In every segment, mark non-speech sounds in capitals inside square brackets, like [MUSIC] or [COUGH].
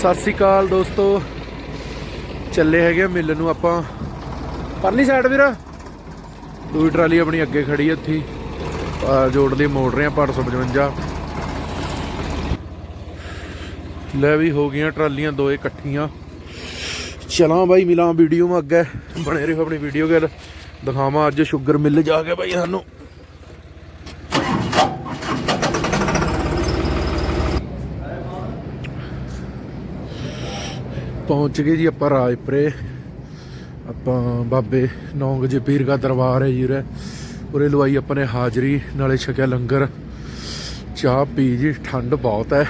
ਸਤਿ ਸ੍ਰੀ ਅਕਾਲ ਦੋਸਤੋ। ਚੱਲੇ ਹੈਗੇ ਆ ਮਿਲ ਨੂੰ ਆਪਾਂ। ਪਰਲੀ ਸਾਈਡ ਵੀਰ। ਦੂਜੀ ਟਰਾਲੀ ਆਪਣੀ ਅੱਗੇ ਖੜੀ ਹੈ ਇੱਥੇ ਆ, ਜੋੜ ਲਈ ਮੋੜ ਰਹੇ ਆ 555 ਲੈ ਵੀ ਹੋ ਗਈਆਂ ਟਰਾਲੀਆਂ ਦੋਏ ਇਕੱਠੀਆਂ। ਚਲਾਂ ਬਾਈ ਮਿਲਾਂ ਵੀਡੀਓ ਮੈਂ ਅੱਗੇ ਬਣੇ ਰਹੋ ਆਪਣੀ ਵੀਡੀਓ ਗੱਲ। ਦਿਖਾਵਾਂ ਅੱਜ ਸ਼ੂਗਰ ਮਿਲ ਜਾ ਕੇ ਬਾਈ ਸਾਨੂੰ। ਪਹੁੰਚ ਗਏ ਜੀ ਆਪਾਂ ਰਾਜਪੁਰੇ। ਆਪਾਂ ਬਾਬੇ ਨੌਂਗ ਜੀ ਪੀਰ ਦਾ ਦਰਬਾਰ ਹੈ ਜੀ ਉਰੇ। ਉਰੇ ਲਵਾਈ ਆਪਾਂ ਨੇ ਹਾਜ਼ਰੀ, ਨਾਲੇ ਛਕਿਆ ਲੰਗਰ। ਚਾਹ ਪੀ ਜੀ, ਠੰਡ ਬਹੁਤ ਹੈ।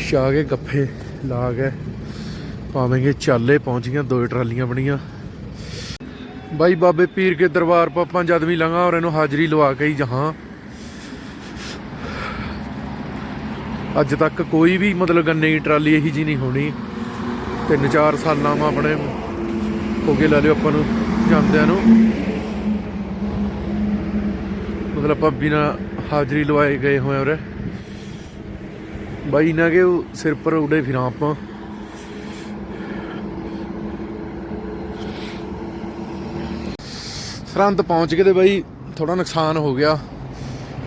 ਛਾ ਕੇ ਗੱਫੇ ਲਾ ਕੇ ਪਾਵੇਂਗੇ ਚਾਲੇ ਪਹੁੰਚ ਗਈਆਂ, ਦੋ ਟਰਾਲੀਆਂ ਬਣੀਆਂ। ਬਾਈ ਬਾਬੇ ਪੀਰ ਕੇ ਦਰਬਾਰ ਪਾ ਆਪਾਂ ਜਦ ਵੀ ਲੰਘਾ ਔਰ ਇਹਨੂੰ ਹਾਜ਼ਰੀ ਲਵਾ ਕੇ ਹੀ ਜਹਾਂ। ਅੱਜ ਤੱਕ ਕੋਈ ਵੀ ਮਤਲਬ ਗੰਨੇ ਦੀ ਟਰਾਲੀ ਇਹੀ ਜੀ ਨਹੀਂ ਹੋਣੀ। ਤਿੰਨ ਚਾਰ ਸਾਲਾਂ ਮਾ ਆਪਣੇ ਹੋ ਕੇ ਲਾ ਲਿਓ ਆਪਾਂ ਨੂੰ ਜਾਂਦਿਆਂ ਨੂੰ। ਮਤਲਬ ਆਪਾਂ ਬਿਨਾ ਹਾਜ਼ਰੀ ਲਵਾਏ ਗਏ ਹੋਏ ਉਰੇ। ਬਾਈ ਨਾ ਕਿ ਸਿਰ ਪਰ ਉਡੇ ਫਿਰਾਂ ਆਪਾਂ। ਸਰੰਦ ਪਹੁੰਚ ਕੇ ਤੇ ਬਾਈ ਥੋੜਾ ਨੁਕਸਾਨ ਹੋ ਗਿਆ।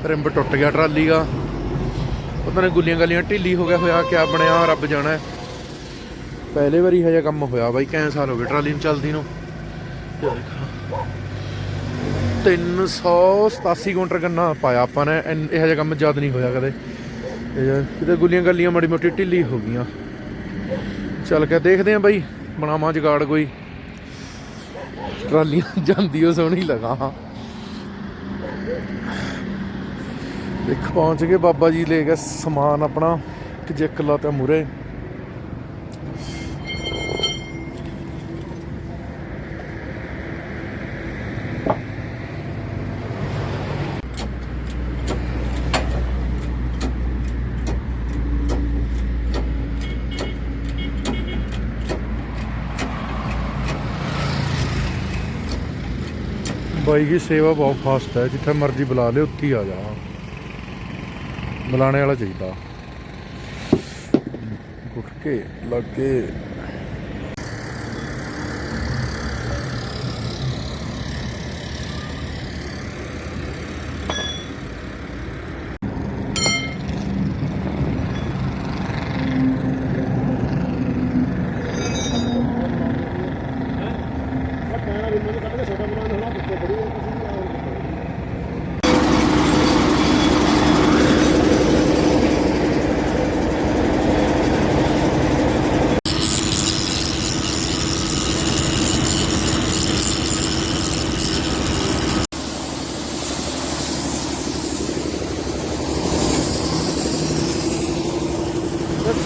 ਰਿੰਬ ਟੁੱਟ ਗਿਆ, ਟਰਾਲੀ ਦਾ। ਪਤਾ ਨਹੀਂ ਗੁੱਲੀਆਂ ਗਾਲੀਆਂ ਢਿੱਲੀ ਹੋ ਗਿਆ ਹੋਇਆ, ਕਿਆ ਬਣਿਆ ਰੱਬ ਜਾਣਾ। ਪਹਿਲੇ ਵਾਰੀ ਹਜੇ ਕੰਮ ਹੋਇਆ ਬਾਈ ਕੈਂ ਸਾਲ ਹੋ ਗਏ ਟਰਾਲੀ ਨੂੰ ਚੱਲਦੀ ਨੂੰ। 387 ਕੁਇੰਟਲ ਗੰਨਾ ਪਾਇਆ ਆਪਾਂ ਨੇ ਇੰਨ- ਇਹੋ ਜਿਹਾ ਕੰਮ ਜਦ ਨਹੀਂ ਹੋਇਆ ਕਦੇ। ਕਿਤੇ ਗੁੱਲੀਆਂ ਗੱਲੀਆਂ ਮਾੜੀ ਮੋਟੀ ਢਿੱਲੀ ਹੋ ਗਈਆਂ। ਚੱਲ ਕੇ ਦੇਖਦੇ ਆਂ ਬਾਈ, ਬਣਾਵਾਂ ਜਗਾੜ ਕੋਈ। ਟਰਾਲੀਆਂ [LAUGHS] ਜਾਂਦੀ ਉਹ ਸੋਹਣੀ ਲਗਾ। ਇੱਕ ਪਹੁੰਚ ਗਏ ਬਾਬਾ ਜੀ, ਲੈ ਗਏ ਸਮਾਨ ਆਪਣਾ ਕਿ ਜੇ ਕਿਲਾ ਤੇ ਮੂਰੇ। ਬਾਈ ਦੀ ਸੇਵਾ ਬਹੁਤ ਫਾਸਟ ਹੈ, ਜਿੱਥੇ ਮਰਜ਼ੀ ਬੁਲਾ ਲਿਓ, ਉੱਥੇ ਆ ਜਾ। ਬੁਲਾਣੇ ਵਾਲਾ ਚਾਹੀਦਾ। ਗੁਟਕੇ ਲੱਗੇ।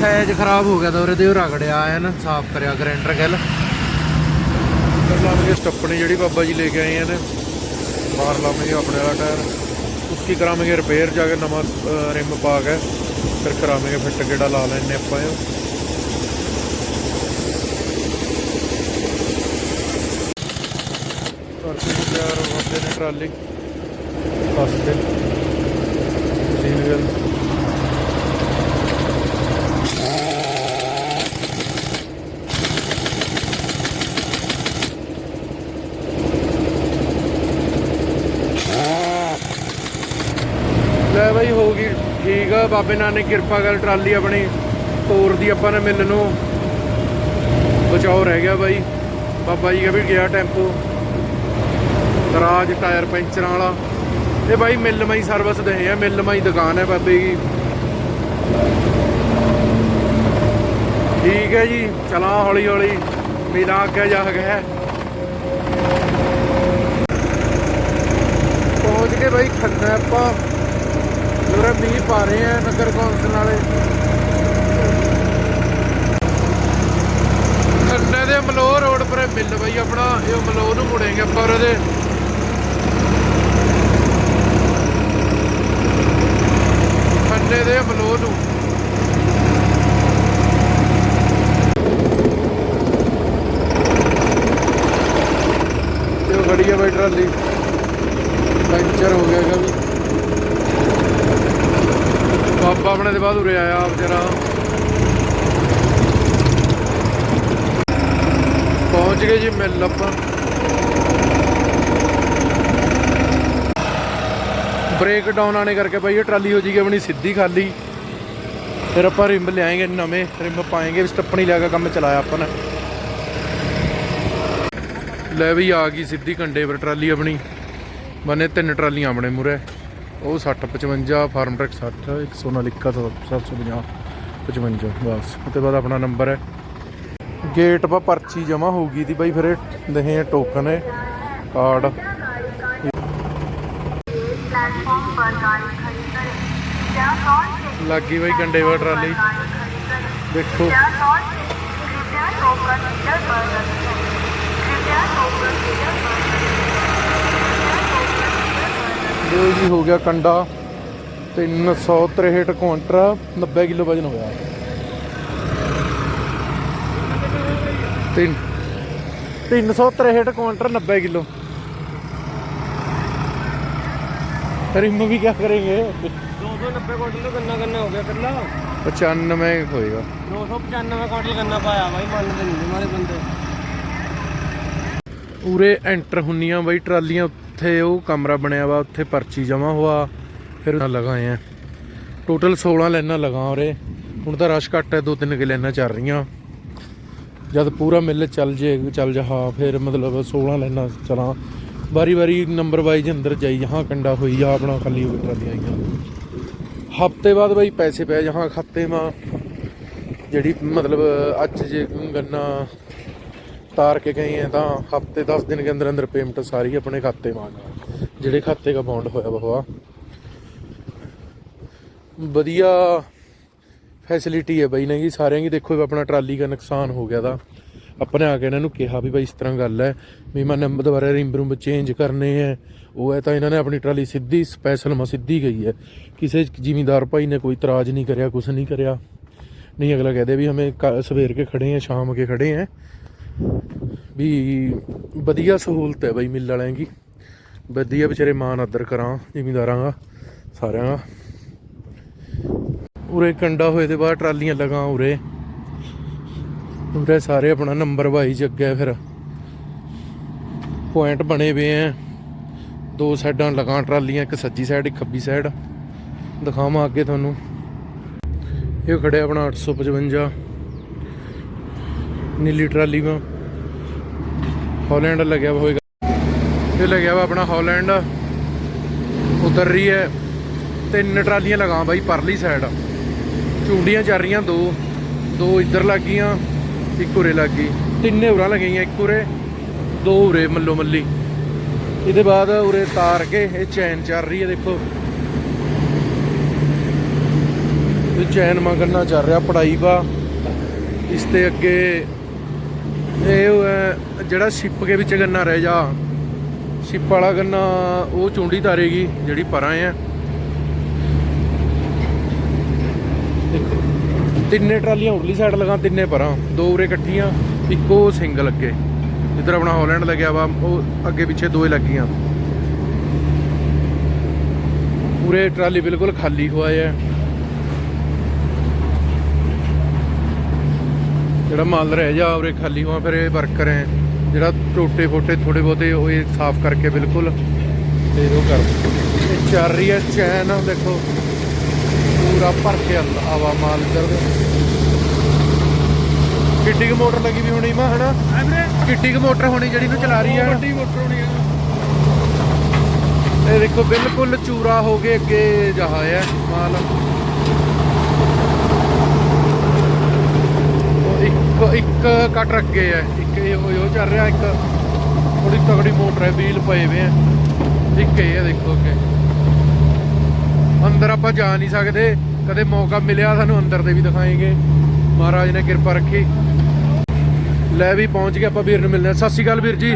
ਸਾਈਜ਼ ਖਰਾਬ ਹੋ ਗਿਆ ਤਾਂ ਉਹਦੇ ਉਹ ਰਗੜਿਆ ਆਇਆ ਨਾ, ਸਾਫ਼ ਕਰਿਆ ਗ੍ਰੈਂਡਰ ਗੱਲ। ਫਿਰ ਲਾਵਾਂਗੇ ਸਟੱਪਣੀ ਜਿਹੜੀ ਬਾਬਾ ਜੀ ਲੈ ਕੇ ਆਏ ਆ ਨੇ ਬਾਹਰ ਲਾਵਾਂਗੇ ਆਪਣੇ ਵਾਲਾ ਟਾਇਰ। ਉਸकी ਕਰਾਵਾਂਗੇ ਰਿਪੇਅਰ ਜਾ ਕੇ ਨਵਾਂ ਰਿਮ ਪਾ ਕੇ, ਫਿਰ ਕਰਾਵਾਂਗੇ ਫਿੱਟ ਕਿਹੜਾ ਲਾ ਲੈਣੇ ਆਪਾਂ ਇਹ। ਕਰਕੇ ਜੀ ਨੇ ਟਰਾਲੀ। ਫਸ ਤੇ। ਗੱਲ। ਲੈ ਬਾਈ ਹੋ ਗਈ ਠੀਕ ਆ, ਬਾਬੇ ਨਾਨਕ ਕਿਰਪਾ ਕਰ ਟਰਾਲੀ ਆਪਣੀ ਤੋਰ ਦੀ ਆਪਾਂ ਨੇ ਮਿਲ ਨੂੰ। ਬਚਾਓ ਰਹਿ ਗਿਆ ਬਾਈ। ਬਾਬਾ ਜੀ ਕਹ ਵੀ ਗਿਆ ਟੈਂਪੋ। ਦਰਾਜ ਟਾਇਰ ਪੈਂਚਰਾਂ ਵਾਲਾ। ਇਹ ਬਾਈ ਮਿਲ ਮਾਈ ਸਰਵਿਸ ਦੇ ਆ, ਮਿਲ ਮਾਈ ਦੁਕਾਨ ਹੈ ਬਾਬੇ ਦੀ ਠੀਕ ਹੈ ਜੀ, ਚਲਾ ਹੌਲੀ ਹੌਲੀ ਮੇਰਾ ਅੱਗੇ ਜਾ ਗਿਆ ਪਹੁੰਚ ਗਏ ਬਾਈ ਖੰਨਾ ਆਪਾਂ ਪੂਰਾ ਮੀਂਹ ਪਾ ਰਹੇ ਆ ਨਗਰ ਕੌਂਸਲ ਵਾਲੇ। ਖੰਨੇ ਦੇ ਮਲੋਹ ਰੋਡ ਪਰ ਮਿਲ ਬਈ ਆਪਣਾ ਇਹ ਮਲੋਹ ਨੂੰ ਮੁੜੇਗੇ ਆਪਾਂ ਉਹਦੇ ਖੰਨੇ ਦੇ ਮਲੋਹ ਨੂੰ। ਤੇ ਉਹ ਖੜੀ ਆ ਬਈ ਟਰਾਲੀ। ਪੈਂਚਰ ਹੋ ਗਿਆ ਹੈਗਾ ਵੀ। ਬਾਬਾ ਆਪਣੇ ਦੇ ਬਾਅਦ ਉਰੇ ਆਇਆ ਵਿਚਾਰਾ। ਪਹੁੰਚ ਗਏ ਜੀ ਮਿਲ ਆਪਾਂ। ਬ੍ਰੇਕ ਡਾਊਨ ਆਣੇ ਕਰਕੇ ਭਾਈ ਇਹ ਟਰਾਲੀ ਹੋ ਜੀਗੀ ਆਪਣੀ ਸਿੱਧੀ ਖਾਲੀ। ਫਿਰ ਆਪਾਂ ਰਿੰਬ ਲਿਆਏਗੇ ਨਵੇਂ, ਰਿੰਬ ਪਾਏਗੇ ਸਟੱਪਣੀ ਲਿਆ ਕੇ ਕੰਮ ਚਲਾਇਆ ਆਪਾਂ ਨੇ। ਲੈ ਵੀ ਆ ਗਈ ਸਿੱਧੀ ਕੰਡੇ ਪਰ ਟਰਾਲੀ ਆਪਣੀ। ਬਨੇ ਤਿੰਨ ਟਰਾਲੀਆਂ ਆਪਣੇ ਮੂਰੇ ਉਹ 60 55 ਫਾਰਮ ਟਰੈਕ 60 191 750 55 ਬਸ। ਉਹਦੇ ਬਾਅਦ ਆਪਣਾ ਨੰਬਰ ਹੈ। ਗੇਟ 'ਪਾ ਪਰਚੀ ਜਮਾ ਗਈ ਦੀ ਬਾਈ, ਫਿਰ ਇਹ ਦਹੇ ਟੋਕਨ ਹੈ ਕਾਰਡ ਲੱਗੀ ਬਾਈ ਗੰਡੇਵਾ ਟਰਾਲੀ। ਦੇਖੋ। ਟੋਕਨ ਟੋਕਨ ਇਹ ਜੀ ਹੋ ਗਿਆ ਕੰਡਾ 363 ਕੁਆਂਟਰ 90 ਕਿਲੋ ਵਜਨ ਹੋਇਆ ਤਿੰਨ 363 ਕੁਆਂਟਰ 90 ਕਿਲੋ रिम भी क्या करेंगे दो सौ नब्बे क्वांटल तो गन्ना गन्ना हो गया कल्ला 95 होएगा दो सौ पचानवे क्वांटल गन्ना पाया भाई मानते नहीं हमारे बंदे ਉਰੇ ਐਂਟਰ ਹੁੰਨੀਆਂ ਬਈ ਟਰਾਲੀਆਂ ਉੱਥੇ ਉਹ ਕਮਰਾ ਬਣਿਆ ਵਾ, ਉੱਥੇ ਪਰਚੀ ਜਮਾ ਹੋਆ, ਫਿਰ ਉਹਨਾਂ ਲਗਾਏ ਆ। ਟੋਟਲ 16 ਲਾਈਨਾਂ ਲਗਾ ਉਰੇ। ਹੁਣ ਤਾਂ ਰਸ਼ ਘੱਟ ਹੈ, ਦੋ ਤਿੰਨ ਕਿ ਲਾਈਨਾਂ ਚੱਲ ਰਹੀਆਂ। ਜਦ ਪੂਰਾ ਮਿਲ ਚੱਲ ਜੇ, ਚੱਲ ਜਾ ਫਿਰ ਮਤਲਬ 16 ਲਾਈਨਾਂ ਚਲਾ। ਵਾਰੀ ਵਾਰੀ ਨੰਬਰ ਵਾਈਜ਼ ਅੰਦਰ ਜਾਈ, ਜਹਾਂ ਕੰਡਾ ਹੋਈ ਜਾ ਆਪਣਾ ਖਾਲੀ ਹੋ ਕੇ ਆਈਆਂ। ਹਫ਼ਤੇ ਬਾਅਦ ਬਈ ਪੈਸੇ ਪਏ ਜਹਾਂ ਖਾਤੇ ਮਾ। ਜਿਹੜੀ ਮਤਲਬ ਅੱਜ ਜੇ ਗੰਨਾ ਤਾਰ ਕੇ ਗਏ हैं ਤਾਂ ਹਫਤੇ 10 ਦਿਨ के अंदर अंदर पेमेंट सारी अपने खाते में आ जाए ਜਿਹੜੇ ਖਾਤੇ ਦਾ ਬੌਂਡ ਹੋਇਆ ਵਾ ਵਧੀਆ ਫੈਸਿਲਿਟੀ ਹੈ ਬਈ ਨਹੀਂ ਸਾਰਿਆਂ ਦੀ ਦੇਖੋ ਵੀ ਆਪਣਾ ਟਰਾਲੀ ਦਾ ਨੁਕਸਾਨ ਹੋ ਗਿਆ ਦਾ ਆਪਾਂ ਨੇ ਆ ਕੇ ਇਹਨਾਂ ਨੂੰ ਕਿਹਾ ਵੀ ਬਾਈ ਇਸ ਤਰ੍ਹਾਂ ਗੱਲ ਹੈ ਵੀ ਮੈਂ ਨੰਬਰ ਦੁਬਾਰਾ ਰਿੰਬ ਰੂਮ ਚੇਂਜ ਕਰਨੇ ਹੈ ਉਹ ਹੈ ਤਾਂ ਇਹਨਾਂ ਨੇ ਆਪਣੀ ਟਰਾਲੀ ਸਿੱਧੀ ਸਪੈਸ਼ਲ ਮਾ ਸਿੱਧੀ ਗਈ ਹੈ ਕਿਸੇ ਜ਼ਿਮੀਂਦਾਰ ਭਾਈ ਨੇ ਕੋਈ ਇਤਰਾਜ਼ ਨਹੀਂ ਕਰਿਆ ਕੁਝ ਨਹੀਂ ਕਰਿਆ ਨਹੀਂ ਅਗਲਾ ਕਹਦੇ ਵੀ ਹਮੇ ਕ- ਸਵੇਰ ਕੇ ਖੜੇ हैं ਸ਼ਾਮ ਕੇ ਖੜੇ हैं ਵੀ ਵਧੀਆ ਸਹੂਲਤ ਹੈ ਬਾਈ ਮਿਲ ਵਾਲਿਆਂ ਦੀ। ਵਧੀਆ ਵਿਚਾਰੇ ਮਾਨ ਆਦਰ ਕਰਾਂ, ਜ਼ਿਮੀਂਦਾਰਾਂ ਦਾ, ਸਾਰਿਆਂ ਦਾ। ਉਰੇ ਕੰਡਾ ਹੋਏ ਦੇ ਬਾਅਦ ਟਰਾਲੀਆਂ ਲਗਾ ਉਰੇ। ਉਰੇ ਸਾਰੇ ਆਪਣਾ ਨੰਬਰ ਵਾਈਜ਼ ਅੱਗੇ ਫਿਰ। ਪੁਆਇੰਟ ਬਣੇ ਹੋਏ ਐ। ਦੋ ਸਾਈਡਾਂ ਲਗਾ ਟਰਾਲੀਆਂ, ਇੱਕ ਸੱਜੀ ਸਾਈਡ, ਇੱਕ ਖੱਬੀ ਸਾਈਡ। ਦਿਖਾਵਾਂ ਅੱਗੇ ਤੁਹਾਨੂੰ। ਇਹ ਖੜਿਆ ਆਪਣਾ 855 ਨੀਲੀ ਟਰਾਲੀ ਮਾ ਹਾਲੈਂਡ ਲੱਗਿਆ ਵਾ ਹੋਏਗਾ। ਇਹ ਲੱਗਿਆ ਵਾ ਆਪਣਾ ਹਾਲੈਂਡ। ਉਤਰ ਰਹੀ ਹੈ। ਤਿੰਨ ਟਰਾਲੀਆਂ ਲਗਾ ਬਾਈ ਪਰਲੀ ਸਾਈਡ ਚੁੰਡੀਆਂ ਚੱਲ ਰਹੀਆਂ ਦੋ। ਦੋ ਇੱਧਰ ਲੱਗ ਗਈਆਂ, ਇੱਕ ਉਰੇ ਲੱਗ ਗਈ। ਤਿੰਨੇ ਉਰਾਂ ਲੱਗੀਆਂ ਇੱਕ ਉਰੇ, ਦੋ ਉਰੇ ਮੱਲੋ ਮੱਲੀ। ਇਹਦੇ ਬਾਅਦ ਉਰੇ ਤਾਰ ਕੇ ਇਹ ਚੈਨ ਚੱਲ ਰਹੀ ਹੈ ਦੇਖੋ। ਇਹ ਚੈਨ ਮੰਗਣਾ ਚੱਲ ਰਿਹਾ, ਪੜਾਈ ਵਾ। ਇਸ ਤੇ ਅੱਗੇ ਇਹ ਜਿਹੜਾ ਸ਼ਿਪ ਦੇ ਵਿੱਚ ਗੰਨਾ ਰਹਿ ਜਾ, ਸ਼ਿਪ ਵਾਲਾ ਗੰਨਾ ਉਹ ਚੁੰਡੀ ਤਾਰੇਗੀ, ਜਿਹੜੀ ਪਰਾਂ ਹੈ ਤਿੰਨੇ ਟਰਾਲੀਆਂ ਉਰਲੀ ਸਾਈਡ ਲਗਾ, ਤਿੰਨੇ ਪਰਾਂ, ਦੋ ਉਰੇ ਇਕੱਠੀਆਂ, ਇੱਕੋ ਸਿੰਗਲ ਅੱਗੇ। ਜਿੱਧਰ ਆਪਣਾ ਹਾਲੈਂਡ ਲੱਗਿਆ ਵਾ, ਉਹ ਅੱਗੇ ਪਿੱਛੇ ਦੋਏ ਲੱਗੀਆਂ। ਪੂਰੇ ਟਰਾਲੀ ਬਿਲਕੁਲ ਖਾਲੀ ਹੋਇਆ ਹੈ ਜਿਹੜਾ ਮਾਲ ਰਹਿ ਜਾ ਉਰੇ ਖਾਲੀ ਹੋਆ ਫਿਰ ਇਹ ਵਰਕਰ ਹੈ। ਜਿਹੜਾ ਟੋਟੇ ਫੋਟੇ ਥੋੜੇ ਬਹੁਤੇ ਉਹ ਇਹ ਸਾਫ਼ ਕਰਕੇ ਬਿਲਕੁਲ ਤੇ ਉਹ ਕਰ ਇਹ ਚੱਲ ਰਹੀ ਹੈ ਚੈਨ ਦੇਖੋ। ਪੂਰਾ ਭਰ ਕੇ ਆਵਾ ਮਾਲ ਇੱਧਰ ਦੇ। ਕਿੱਡੀ ਕੁ ਮੋਟਰ ਲੱਗੀ ਵੀ ਹੋਣੀ ਮਾ ਹਨਾ? ਕਿੱਡੀ ਕੁ ਮੋਟਰ ਹੋਣੀ ਜਿਹੜੀ ਨੂੰ ਚਲਾ ਰਹੀ ਹੈ। ਵੱਡੀ ਮੋਟਰ ਹੋਣੀ ਹੈ ਇਹ ਦੇਖੋ ਬਿਲਕੁਲ ਚੂਰਾ ਹੋ ਕੇ ਅੱਗੇ ਜਹਾ ਹੈ ਮਾਲ ਉਹ ਇੱਕ ਕਟਰ ਅੱਗੇ ਹੈ ਇੱਕ ਇਹ ਉਹ ਚੱਲ ਰਿਹਾ ਇੱਕ ਥੋੜੀ ਤਗੜੀ ਮੋਟਰ ਹੈ ਵੀਲ ਪਏ ਵੇ ਆ। ਇੱਕ ਇਹ ਹੈ ਦੇਖੋ ਅੱਗੇ। ਅੰਦਰ ਆਪਾਂ ਜਾ ਨਹੀਂ ਸਕਦੇ। ਕਦੇ ਮੌਕਾ ਮਿਲਿਆ ਸਾਨੂੰ ਅੰਦਰ ਦੇ ਵੀ ਦਿਖਾਏਂਗੇ। ਮਹਾਰਾਜ ਨੇ ਕਿਰਪਾ ਰੱਖੀ। ਲੈ ਵੀ ਪਹੁੰਚ ਗਏ ਆਪਾਂ ਵੀਰ ਨੂੰ ਮਿਲਦੇ ਹਾਂ। ਸਤਿ ਸ਼੍ਰੀ ਅਕਾਲ ਵੀਰ ਜੀ।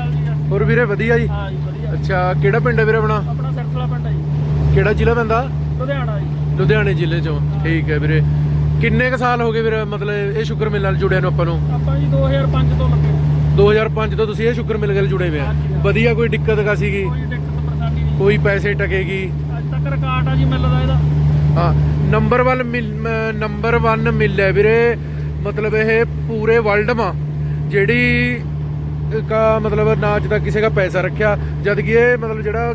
ਹੋਰ ਵੀਰੇ ਵਧੀਆ ਜੀ? ਅੱਛਾ ਕਿਹੜਾ ਪਿੰਡ ਹੈ ਵੀਰੇ ਆਪਣਾ? ਆਪਣਾ ਸਰਕਲਾ ਪਿੰਡ ਹੈ ਜੀ। ਕਿਹੜਾ ਜ਼ਿਲ੍ਹਾ ਪੈਂਦਾ? ਲੁਧਿਆਣਾ ਜੀ। ਲੁਧਿਆਣੇ ਜ਼ਿਲ੍ਹੇ ਚੋਂ। ਠੀਕ ਹੈ ਵੀਰੇ। ਕਿੰਨੇ ਕ ਸਾਲ ਹੋ ਗਏ ਵੀਰ ਮਤਲਬ ਇਹ ਸ਼ੂਗਰ ਮਿਲ ਨਾਲ ਜੁੜਿਆ ਨੂੰ ਆਪਾਂ ਨੂੰ? ਆਪਾਂ ਜੀ 2005 ਤੋਂ ਲੱਗੇ। 2005 ਤੋਂ ਤੁਸੀਂ ਇਹ ਸ਼ੂਗਰ ਮਿਲ ਨਾਲ ਜੁੜੇ ਹੋਏ ਆ? ਵਧੀਆ ਕੋਈ ਦਿੱਕਤ ਕਾ ਸੀਗੀ? ਕੋਈ ਦਿੱਕਤ ਪਰੇਸ਼ਾਨੀ ਨਹੀਂ। ਕੋਈ ਪੈਸੇ ਟਕੇਗੀ? ਅੱਜ ਤੱਕ ਰਿਕਾਰਡ ਆ ਜੀ ਮਿਲਦਾ ਇਹਦਾ। ਹਾਂ ਨੰਬਰ 1 ਨੰਬਰ 1 ਮਿਲ ਹੈ ਪੂਰੇ ਵਰਲਡ ਮਾ। ਜਿਹੜੀ ਕਾ ਮਤਲਬ ਨਾ ਅੱਜ ਕਿਸੇ ਦਾ ਪੈਸਾ ਰੱਖਿਆ। ਜਦ ਕਿ ਇਹ ਮਤਲਬ ਜਿਹੜਾ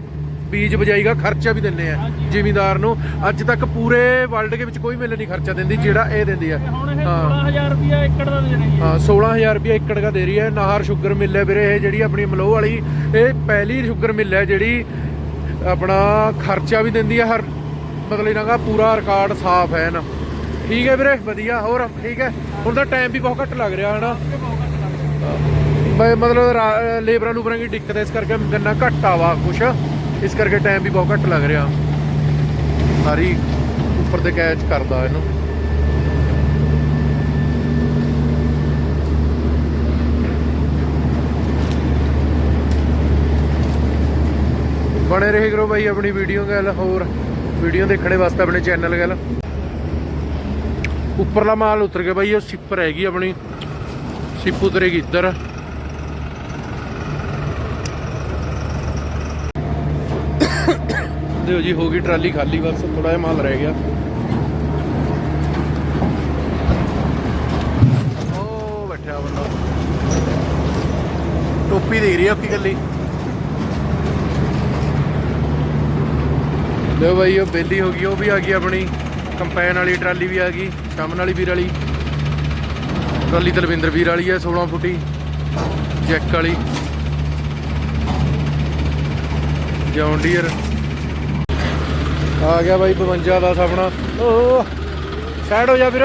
ਬੀਜ ਬਜਾਈ ਦਾ ਖਰਚਾ ਵੀ ਦਿੰਨੇ ਆ ਜ਼ਿਮੀਂਦਾਰ ਨੂੰ। ਅੱਜ ਤੱਕ ਪੂਰੇ ਵਰਲਡ ਦੇ ਵਿੱਚ ਕੋਈ ਮਿਲ ਨਹੀਂ ਖਰਚਾ ਦਿੰਦੀ ਜਿਹੜਾ ਇਹ ਦਿੰਦੀ ਆ। ਹੁਣ ਇਹ ਹਾਂ। 16000 ਰੁਪਿਆ ਏਕੜ ਦਾ ਦੇ ਰਹੀ ਹੈ। ਹਾਂ 16000 ਰੁਪਏ ਏਕੜ ਦਾ ਦੇ ਰਹੀ ਹੈ। ਨਾਹਰ ਸ਼ੂਗਰ ਮਿਲ ਹੈ ਵੀਰੇ ਇਹ ਜਿਹੜੀ ਆਪਣੀ ਮਲੋਹ ਵਾਲੀ ਇਹ ਪਹਿਲੀ ਸ਼ੂਗਰ ਮਿਲ ਹੈ ਜਿਹੜੀ ਆਪਣਾ ਖਰਚਾ ਵੀ ਦਿੰਦੀ ਹੈ ਹਰ ਮਤਲਬ ਇਹਨਾਂ ਦਾ ਪੂਰਾ ਰਿਕਾਰਡ ਸਾਫ਼ ਹੈ ਨਾ। ਠੀਕ ਹੈ ਵੀਰੇ ਵਧੀਆ ਹੋਰ ਠੀਕ ਹੈ। ਹੁਣ ਤਾਂ ਟਾਈਮ ਵੀ ਬਹੁਤ ਘੱਟ ਲੱਗ ਰਿਹਾ ਹਨਾ। ਮਤਲਬ ਲੇਬਰਾਂ ਲੂਬਰਾਂ ਦੀ ਦਿੱਕਤ ਹੈ ਇਸ ਕਰਕੇ ਗੰਨਾ ਘੱਟ ਆਵਾ ਕੁਛ। ਇਸ ਕਰਕੇ ਟਾਈਮ ਵੀ ਬਹੁਤ ਘੱਟ ਲੱਗ ਰਿਹਾ। ਸਾਰੀ ਉੱਪਰ ਤੇ ਕੈਚ ਕਰਦਾ ਇਹਨੂੰ। ਬਣੇ ਰਹੇ ਕਰੋ ਭਾਈ ਆਪਣੀ ਵੀਡੀਓ ਗੱਲ, ਹੋਰ ਵੀਡੀਓ ਦੇਖਣੇ ਵਾਸਤੇ ਆਪਣੇ ਚੈਨਲ ਗੱਲ। ਉੱਪਰਲਾ ਮਾਲ ਉਤਰ ਗਿਆ ਬਾਈ, ਉਹ ਸਿੱਪਰ ਹੈਗੀ ਆਪਣੀ। ਸਿੱਪ ਉਤਰੇਗੀ ਇੱਧਰ। ਦਿਓ ਜੀ ਹੋ ਗਈ ਟਰਾਲੀ ਖਾਲੀ ਬਸ ਥੋੜਾ ਜਿਹਾ ਮਾਲ ਰਹਿ ਗਿਆ। ਉਹ ਬੈਠਾ ਬੰਦਾ। ਟੋਪੀ ਦੇ ਰਹੀ ਆ ਆਪਕੀ ਗੱਲੀ ਲੋ ਬਾਈ ਉਹ ਬੇਲੀ ਹੋ ਗਈ ਉਹ ਵੀ ਆ ਗਈ ਆਪਣੀ। ਕੰਪੈਨ ਵਾਲੀ ਟਰਾਲੀ ਵੀ ਆ ਗਈ ਸ਼ਮਨ ਵਾਲੀ ਵੀਰ ਵਾਲੀ। ਟਰਾਲੀ ਤਲਵਿੰਦਰ ਵੀਰ ਵਾਲੀ ਹੈ 16 ਫੁੱਟੀ। ਜੈਕ ਵਾਲੀ। ਜੌਨ ਡੀਅਰ ਆ ਗਿਆ ਬਾਈ 52 ਦਾ ਆਪਣਾ। ਓ ਸਾਈਡ ਹੋ ਜਾ ਵੀਰ।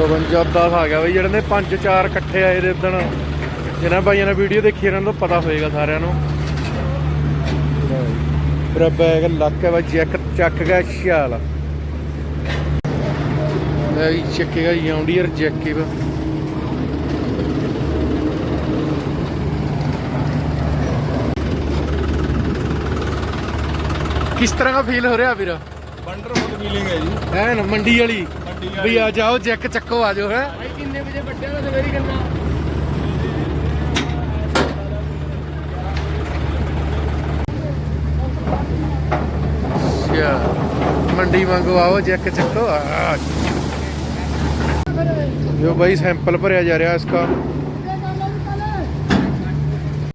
52 ਦਾ ਆ ਗਿਆ ਬਾਈ ਜਿਹੜੇ ਨੇ ਪੰਜ ਚਾਰ ਇਕੱਠੇ ਆਏ ਦੇ ਉਦਣ ਜਿਹਨਾਂ ਬਾਈਆਂ ਨੇ ਵੀਡੀਓ ਦੇਖੀ ਇਹਨਾਂ ਨੂੰ ਪਤਾ ਹੋਏਗਾ ਸਾਰਿਆਂ ਨੂੰ। ਮੇਰਾ ਬੈਗ ਲੱਕ ਹੈ ਵਾ ਜੈਕ ਚੱਕ ਗਿਆ ਮੈਂ ਵੀ ਚੱਕੇਗਾ ਯਾਉਂਡੀਅਰ ਜੈਕ ਕਿਸ ਤਰ੍ਹਾਂ ਦਾ ਫੀਲ ਹੋ ਰਿਹਾ ਵੀਰ? ਵੰਡਰਫੁਲ ਫੀਲਿੰਗ ਹੈ ਜੀ। ਐ ਨਾ ਮੰਡੀ ਵਾਲੀ। ਵੀ ਆ ਜਾਓ ਜੈਕ ਚੱਕੋ ਆ ਜਾਓ ਹੈ। ਭਾਈ ਕਿੰਨੇ ਵਜੇ ਵੱਡਿਆ ਦਾ ਸਵੇਰੀ ਅੱਛਾ। ਮੰਡੀ ਵਾਂਗੂ ਆਓ ਜੈਕ ਚੱਕੋ ਆ ਜੋ ਭਾਈ ਸੈਂਪਲ ਭਰਿਆ ਜਾ ਰਿਹਾ ਇਸਕਾ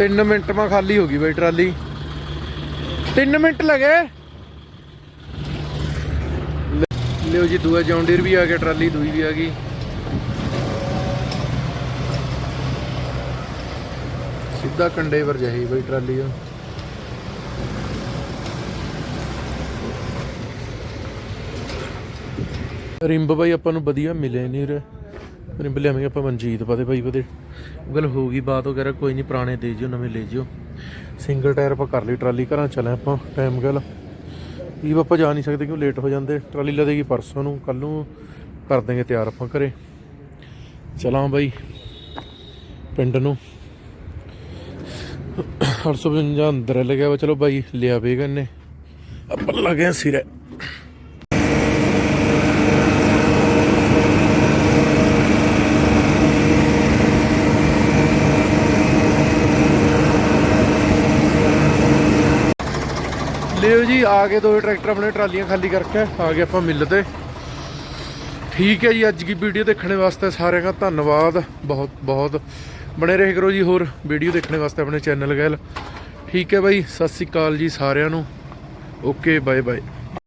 3 ਮਿੰਟ ਮਾ ਖਾਲੀ ਹੋ ਗਈ ਬਈ ਟਰਾਲੀ। 3 ਮਿੰਟ ਲਗੇ? ਲਿਓ ਜੀ, ਦੂਆ ਜੌਂਡੀਰ ਵੀ ਆ ਗਿਆ, ਟਰਾਲੀ ਦੂਈ ਵੀ ਆ ਗਈ। ਸਿੱਧਾ ਕੰਡੇ ਪਰ ਜਾਈ ਬਈ ਟਰਾਲੀ ਆ ਰਿੰਬ ਬਾਈ ਆਪਾਂ ਨੂੰ ਵਧੀਆ ਮਿਲੇ ਨਹੀਂ ਰੇ। ਰਿੰਬ ਲਿਆਵਾਂਗੇ ਆਪਾਂ ਮਨਜੀਤ ਪਾਦੇ ਬਾਈ ਉਹਦੇ ਗੱਲ ਹੋ ਗਈ ਬਾਤ ਵਗੈਰਾ ਕੋਈ ਨਹੀਂ ਪੁਰਾਣੇ ਦੇ ਜਿਓ, ਨਵੇਂ ਲੈ ਜਿਓ। ਸਿੰਗਲ ਟਾਇਰ ਆਪਾਂ ਕਰ ਲਈ ਟਰਾਲੀ, ਘਰਾਂ ਚੱਲੇ ਆਪਾਂ ਟਾਈਮ ਗੱਲ। ਇਹ ਆਪਾਂ ਜਾ ਨਹੀਂ ਸਕਦੇ ਕਿਉਂ ਲੇਟ ਹੋ ਜਾਂਦੇ? ਟਰਾਲੀ ਲਦੇਗੀ ਪਰਸੋਂ ਨੂੰ ਕੱਲ ਨੂੰ ਕਰ ਦਾਂਗੇ ਤਿਆਰ ਆਪਾਂ ਘਰੇ। ਚਲਾਂ ਬਾਈ ਪਿੰਡ ਨੂੰ। 855 ਅੰਦਰ ਲੱਗਿਆ ਵਾ। ਚਲੋ ਬਾਈ, ਲਿਆ ਵੇਗਾ ਇਹਨੇ। ਆਪਾਂ ਲੱਗੇ ਸਿਰੇ। ਲਿਓ ਜੀ, ਆ ਕੇ ਦੋ ਟਰੈਕਟਰ ਆਪਣੇ ਟਰਾਲੀਆਂ ਖਾਲੀ ਕਰਕੇ, ਆ ਗਏ ਆਪਾਂ ਮਿਲ ਤੇ। ਠੀਕ ਹੈ ਜੀ, ਅੱਜ ਦੀ ਵੀਡੀਓ ਦੇਖਣ ਵਾਸਤੇ ਸਾਰਿਆਂ ਦਾ ਧੰਨਵਾਦ, ਬਹੁਤ ਬਹੁਤ। ਬਣੇ ਰਹੇ ਕਰੋ ਜੀ ਹੋਰ ਵੀਡੀਓ ਦੇਖਣ ਵਾਸਤੇ ਆਪਣੇ ਚੈਨਲ ਗੈਲ। ਠੀਕ ਹੈ ਬਾਈ, ਸਤਿ ਸ੍ਰੀ ਅਕਾਲ ਜੀ ਸਾਰਿਆਂ ਨੂੰ। Okay bye bye